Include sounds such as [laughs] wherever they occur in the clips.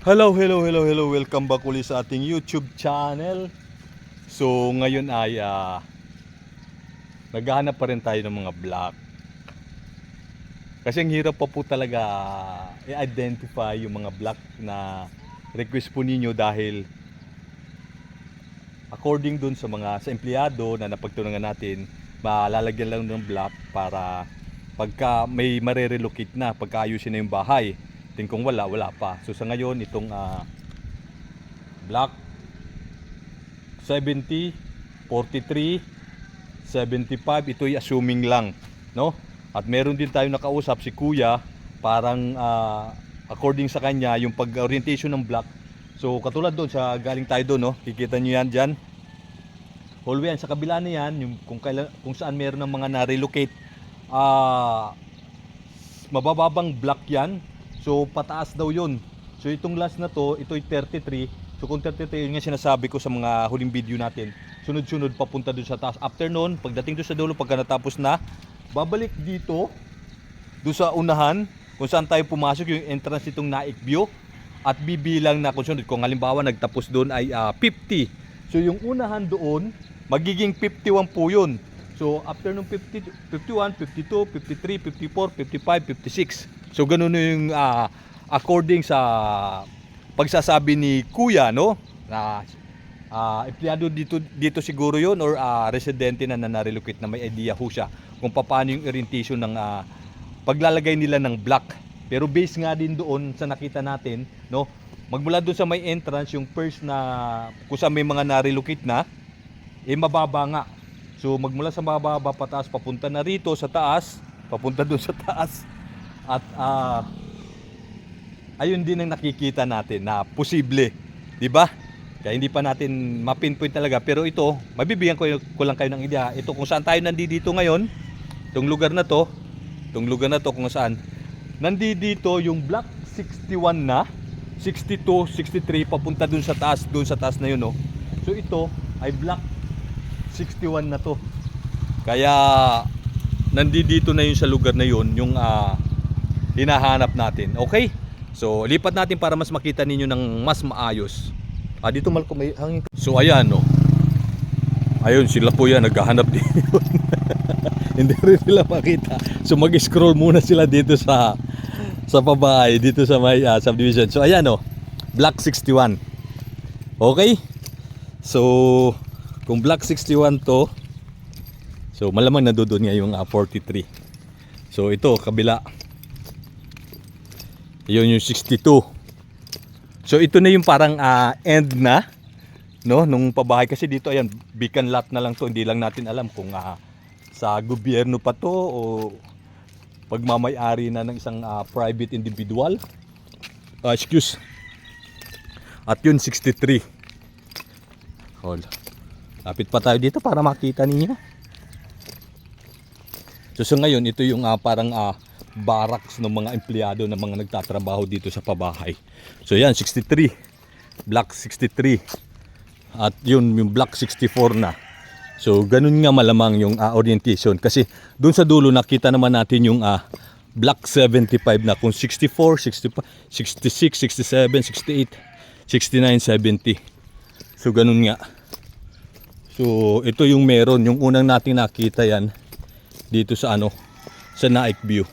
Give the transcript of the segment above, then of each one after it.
Hello, hello, hello, hello. Welcome back ulit sa ating YouTube channel. So, ngayon ay ah, naghahanap pa rin tayo ng mga block. Kasi ang hirap pa po talaga i-identify yung mga block na request po ninyo dahil according dun sa mga sa empleyado na napagtunangan natin, malalagyan lang ng block para pagka may marerelocate na, pagka ayusin na yung bahay. Tin kung wala, wala pa. So sa ngayon, itong ah, block 70, 43, 75, ito'y assuming lang, no? At meron din tayo nakausap si Kuya, parang ah, according sa kanya, yung pag-orientation ng block. So katulad doon sa galing tayo doon, no? Kikita niyo yan diyan. Hallway yan sa kabila na yan, yung kung kailan, kung saan meron ng mga na-relocate ah mabababang block yan. So pataas daw 'yun. So itong last na to, ito'y 33. So kung 33 yun nga sinasabi ko sa mga huling video natin, sunod-sunod papunta dun sa taas. After noon, pagdating doon sa dulo, pagka natapos na, babalik dito, doon sa unahan, kung saan tayo pumasok, yung entrance itong Naik View, at bibilang na kung sunod. Kung halimbawa nagtapos doon ay ah, 50. So yung unahan doon, magiging 51 po yun. So after nung 50, 51, 52, 53, 54, 55, 56. So ganun yung ah, according sa pagsasabi ni Kuya, no? Na ah, empleyado dito dito siguro yon or ah, residente na na-relocate na may idea ho siya kung paano yung orientation ng ah, paglalagay nila ng block. Pero base nga din doon sa nakita natin, no? Magmula doon sa may entrance, yung first na kung saan may mga na-relocate na, eh mababa nga. So magmula sa mababa pataas papunta na rito sa taas, papunta doon sa taas. At ah, ayun din ang nakikita natin na posible, 'di ba? Kaya hindi pa natin mapinpoint talaga pero ito, mabibigyan ko, ko lang kayo ng idea. Ito kung saan tayo nandito ngayon, itong lugar na to, itong lugar na to kung saan nandito yung block 61 na, 62, 63 papunta dun sa taas, dun sa taas na yun, no. So ito ay block 61 na to. Kaya nandito na yun sa lugar na yun yung ah, hinahanap natin. Okay? So lipat natin para mas makita ninyo ng mas maayos. Ah, dito mal may hangin. So ayan no. Ayun sila po yan naghahanap din yun. [laughs] Hindi rin sila makita. So mag-scroll muna sila dito sa sa pabahay dito sa may ah, subdivision. So ayan no. Block 61. Okay? So kung block 61 to So malamang nandoon nga yung ah, 43. So ito kabila. Yun yung 62. So ito na yung parang ah, end na no nung pabahay kasi dito ayan beacon lot na lang to hindi lang natin alam kung ah, sa gobyerno pa to o pagmamayari na ng isang ah, private individual. Ah, excuse. At yun 63. Hold. Lapit pa tayo dito para makita ninyo. So sa ngayon, ito yung ah, parang ah, barracks ng mga empleyado ng mga nagtatrabaho dito sa pabahay. So yan, 63. Block 63. At yun, yung block 64 na. So ganun nga malamang yung ah, orientation. Kasi dun sa dulo nakita naman natin yung ah, block 75 na kung 64, 65, 66, 67, 68, 69, 70. So ganun nga. So ito yung meron, yung unang nating nakita yan dito sa ano, sa Naik View.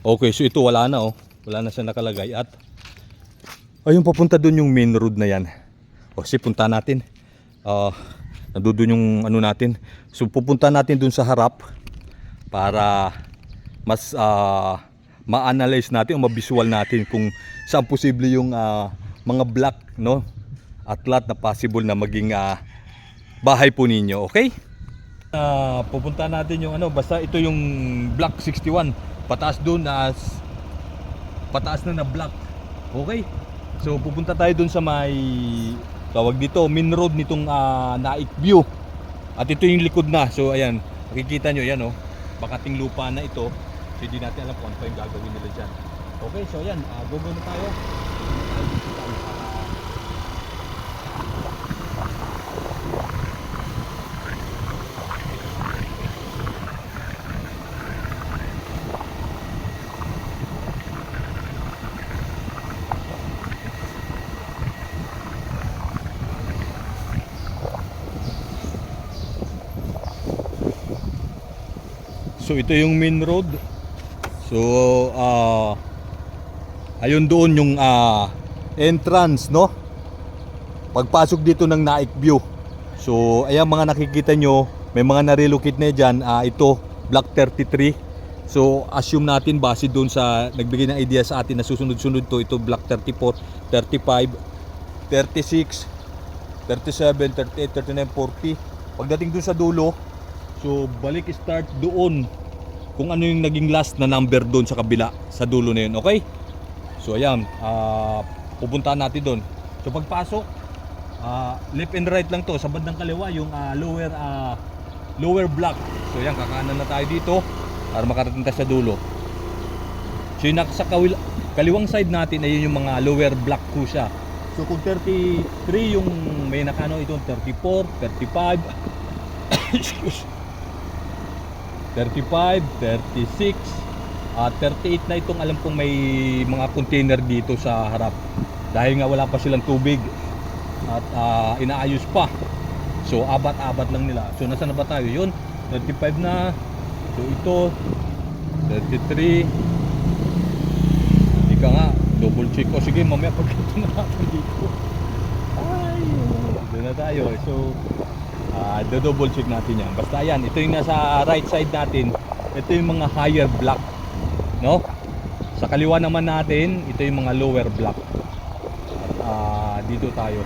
Okay, so ito wala na oh. Wala na siya nakalagay at ayun papunta doon yung main road na yan. O si punta natin. Ah, nandoon yung ano natin. So pupunta natin doon sa harap para mas ah, ma-analyze natin o ma-visual natin kung saan posible yung ah, mga block no at lahat na possible na maging ah, bahay po ninyo, okay? Ah, pupunta natin yung ano, basta ito yung block 61. Pataas doon na pataas na na block. Okay? So pupunta tayo doon sa may tawag dito, main road nitong ah, Naik View. At ito yung likod na. So ayan, makikita nyo yan oh. Bakating lupa na ito. So hindi natin alam kung ano pa yung gagawin nila dyan. Okay, so ayan, uh, go go na tayo. So ito yung main road. So ah ayun doon yung ah, entrance, no? Pagpasok dito ng Naik View. So ayan mga nakikita nyo, may mga na-relocate na dyan. Ah, ito, Block 33. So assume natin base doon sa nagbigay ng idea sa atin na susunod-sunod to ito Block 34, 35, 36, 37, 38, 39, 40. Pagdating doon sa dulo, so balik start doon kung ano yung naging last na number doon sa kabila sa dulo na yun, okay? So ayan, ah, pupuntahan natin doon. So pagpasok, ah, left and right lang to sa bandang kaliwa yung ah, lower ah, lower block. So ayan, kakanan na tayo dito para makarating tayo sa dulo. So yung nasa kaliwang side natin ayun yung mga lower block ko siya. So kung 33 yung may nakano ito 34, 35 [coughs] excuse 35, 36 at 38 na itong alam kong may mga container dito sa harap. Dahil nga wala pa silang tubig at ah, inaayos pa. So abat-abat lang nila. So nasa na ba tayo? Yun 35 na. So ito 33 hindi nga double check. Ko sige mamaya pagkita na natin dito. Ay doon na tayo. So ah double check natin yan. Basta yan ito yung nasa right side natin. Ito yung mga higher block no? Sa kaliwa naman natin ito yung mga lower block. At ah, dito tayo.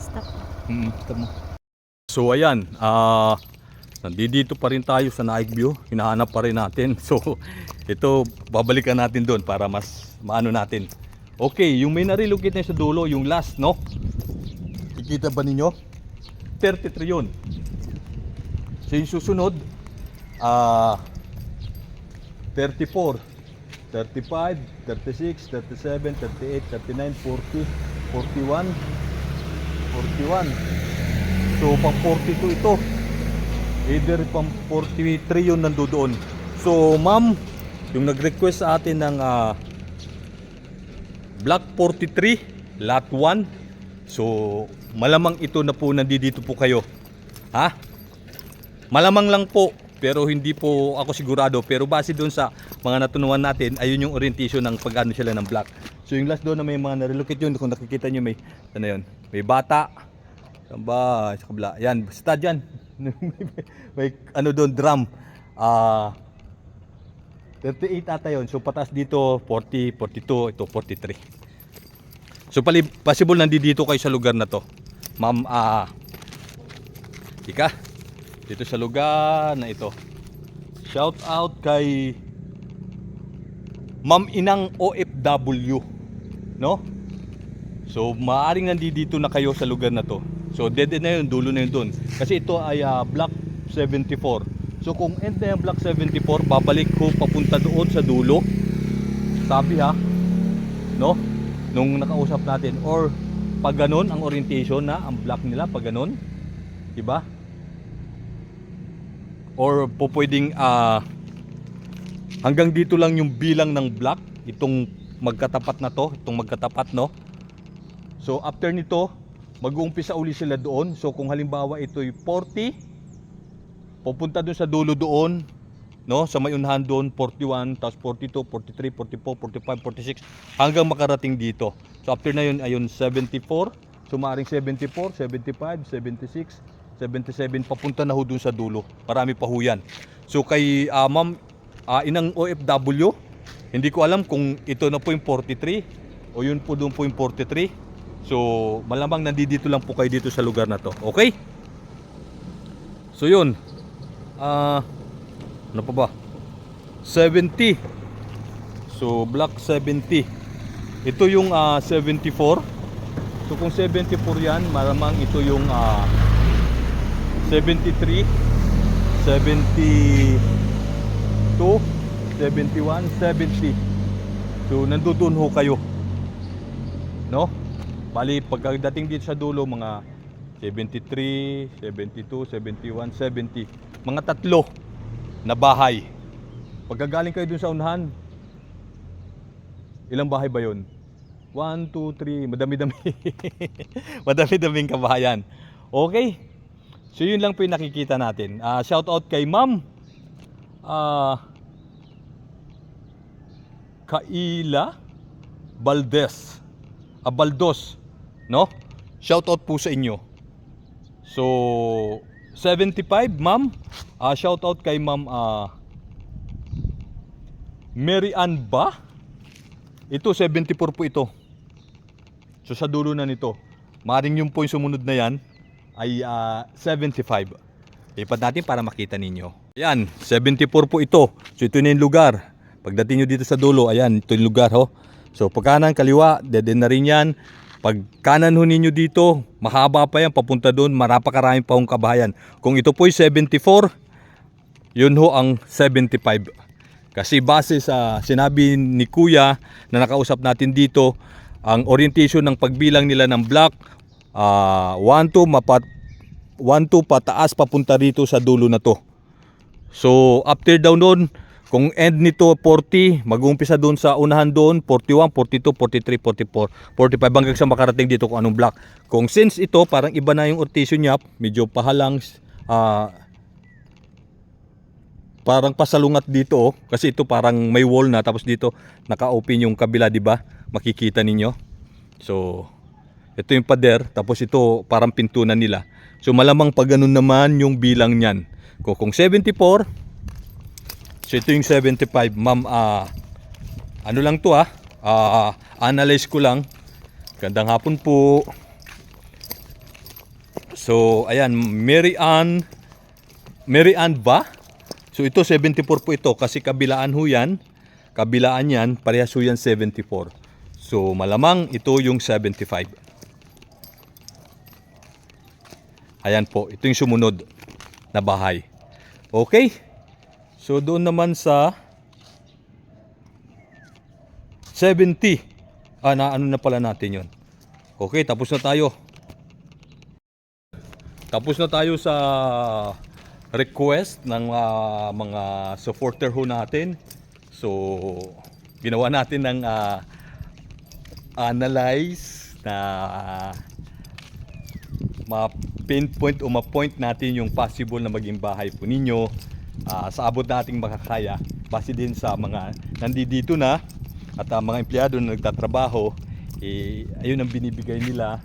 Stop. Mm, tama. So ayan, ah nandito pa rin tayo sa Naik View. Hinahanap pa rin natin. [laughs] So ito babalikan natin doon para mas maano natin. Okay, yung may na-relocate na sa dulo, yung last, no? Kikita ba ninyo? 33 yun. So yung susunod, ah 34, 35, 36, 37, 38, 39, 40, 41, 41. So pang 42 ito. Either pang 43 yun nandoon. So ma'am, yung nag-request sa atin ng ah, Block 43, Lot 1. So malamang ito na po nandito po kayo. Ha? Malamang lang po pero hindi po ako sigurado pero base doon sa mga natunuan natin ayun yung orientation ng pag-ano sila ng block so yung last doon na may mga na-relocate yun kung nakikita nyo may ano yun may bata Saan sa kabila yan basta dyan may, ano doon drum ah 38 ata yun so patas dito 40 42 ito 43 so pali, possible nandito kayo sa lugar na to ma'am ah ika dito sa lugar na ito. Shout out kay Ma'am Inang OFW, no? So maaring nandito na kayo sa lugar na to. So dead na yun, dulo na yun doon. Kasi ito ay ah, block 74. So kung end na yung block 74, babalik ko papunta doon sa dulo. Sabi ha, no? Nung nakausap natin or pag ganun ang orientation na ang block nila pag ganun, 'di ba? or po pwedeng ah, hanggang dito lang yung bilang ng block itong magkatapat na to itong magkatapat no so after nito mag-uumpisa uli sila doon so kung halimbawa ito'y 40 pupunta doon sa dulo doon no sa may unahan doon 41 tapos 42 43 44 45 46 hanggang makarating dito so after na yun ayun 74 sumaring 74 75 76 77 papunta na ho dun sa dulo. Marami pa ho yan. So kay ah, ma'am ah, inang OFW, hindi ko alam kung ito na po yung 43 o yun po doon po yung 43. So malamang nandito lang po kayo dito sa lugar na to. Okay? So yun. Ah ano pa ba? 70. So block 70. Ito yung ah, 74. So kung 74 yan, malamang ito yung ah, 73 72 71 70 so nandoon ho kayo no bali pagdating dito sa dulo mga 73 72 71 70 mga tatlo na bahay pagkagaling kayo dun sa unahan ilang bahay ba yon 1, 2, 3. Madami-dami. [laughs] Madami-daming kabahayan. Okay. So yun lang po yung nakikita natin. Ah, shout out kay Ma'am. Ah, Kaila Baldes. Ah, Baldos. No? Shout out po sa inyo. So, 75, ma'am. Ah, shout out kay ma'am ah, Mary Ann ba? Ito, 74 po ito. So, sa dulo na nito. Maring yung po yung sumunod na yan ay ah, 75. Lipat natin para makita ninyo. Ayan, 74 po ito. So, ito na yung lugar. Pagdating nyo dito sa dulo, ayan, ito yung lugar ho. So, pag kanan, kaliwa, dead end na rin yan. Pag kanan ho ninyo dito, mahaba pa yan, papunta doon, marapakaraming pa hong kabahayan. Kung ito po'y 74, yun ho ang 75. Kasi base sa sinabi ni Kuya na nakausap natin dito, ang orientation ng pagbilang nila ng block, ah 1 to mapat 1 to pataas papunta rito sa dulo na to. So after daw noon, kung end nito 40, mag-uumpisa doon sa unahan doon 41, 42, 43, 44, 45 hanggang sa makarating dito kung anong block. Kung since ito parang iba na yung orientation niya, medyo pahalang ah parang pasalungat dito oh, kasi ito parang may wall na tapos dito naka-open yung kabila, di ba? Makikita ninyo. So ito yung pader tapos ito parang pintunan nila. So malamang pag ganun naman yung bilang niyan. Kung, kung 74 So ito yung 75, ma'am. ah ano lang to ah. ah analyze ko lang. Gandang hapon po. So ayan, Mary Ann Mary Ann ba? So ito 74 po ito kasi kabilaan ho yan. Kabilaan yan, parehas ho yan 74. So malamang ito yung 75. Ayan po, ito yung sumunod na bahay. Okay? So doon naman sa 70. Ah, na, ano na pala natin yon. Okay, tapos na tayo. Tapos na tayo sa request ng ah, mga supporter ho natin. So, ginawa natin ng ah, analyze na ma-pinpoint o ma-point natin yung possible na maging bahay po ninyo ah, sa abot nating makakaya base din sa mga nandito na at ang mga empleyado na nagtatrabaho eh, ayun ang binibigay nila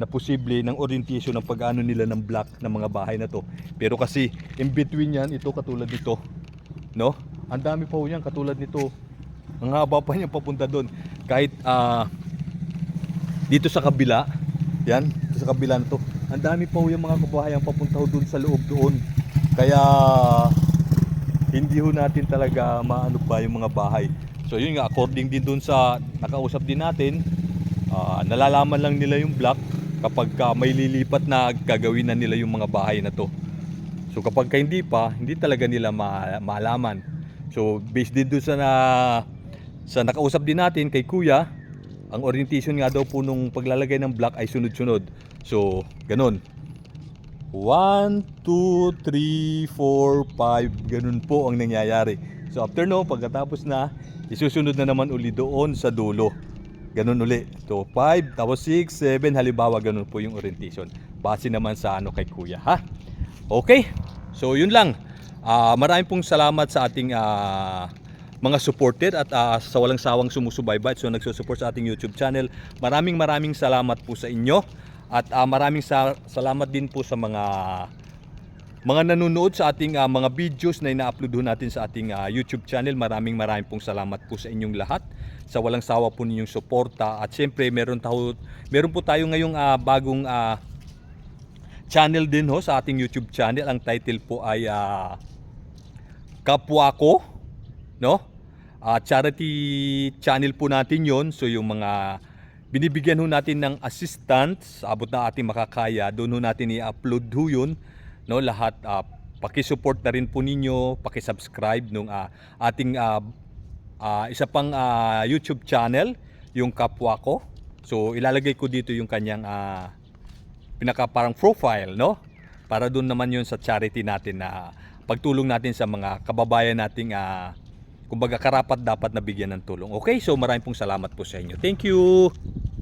na posible ng orientation ng pag-ano nila ng block ng mga bahay na to. Pero kasi in between yan ito katulad nito no? Ang dami pa ho katulad nito. Ang haba pa niya papunta doon. Kahit ah, dito sa kabila yan dito sa kabila na to ang dami pa ho yung mga kabahayan papunta doon sa loob doon. Kaya hindi ho natin talaga maano pa yung mga bahay. So yun nga according din doon sa nakausap din natin ah, nalalaman lang nila yung block kapag ka may lilipat na gagawin na nila yung mga bahay na to. So kapag ka hindi pa hindi talaga nila ma- maalaman. So based din doon sa na sa nakausap din natin kay kuya ang orientation nga daw po nung paglalagay ng block ay sunod-sunod. So ganun 1, 2, 3, 4, 5 ganun po ang nangyayari. So after no pagkatapos na isusunod na naman uli doon sa dulo. Ganun uli. So 5 tapos 6, 7 halimbawa ganun po yung orientation. Base naman sa ano kay kuya ha? Okay. So yun lang. Ah, maraming pong salamat sa ating ah, mga supporter at ah, sa walang sawang sumusubaybay so nagsusupport sa ating YouTube channel. Maraming maraming salamat po sa inyo at ah, maraming sa- salamat din po sa mga mga nanonood sa ating ah, mga videos na ina-upload natin sa ating ah, YouTube channel. Maraming maraming pong salamat po sa inyong lahat sa walang sawa po ninyong suporta at syempre meron tayo meron po tayo ngayong ah, bagong ah, channel din ho sa ating YouTube channel. Ang title po ay ah, Kapwa ko, no? Ah, charity channel po natin 'yon. So yung mga binibigyan ho natin ng assistance abot na ating makakaya, doon ho natin i-upload ho 'yun, no? Lahat ah, paki-support na rin po ninyo, paki-subscribe nung ah, ating ah, ah, isa pang ah, YouTube channel, yung Kapwa ko. So ilalagay ko dito yung kanyang ah, pinaka parang profile, no? Para doon naman yun sa charity natin na pagtulong natin sa mga kababayan nating ah, kumbaga karapat dapat na bigyan ng tulong. Okay? So maraming pong salamat po sa inyo. Thank you.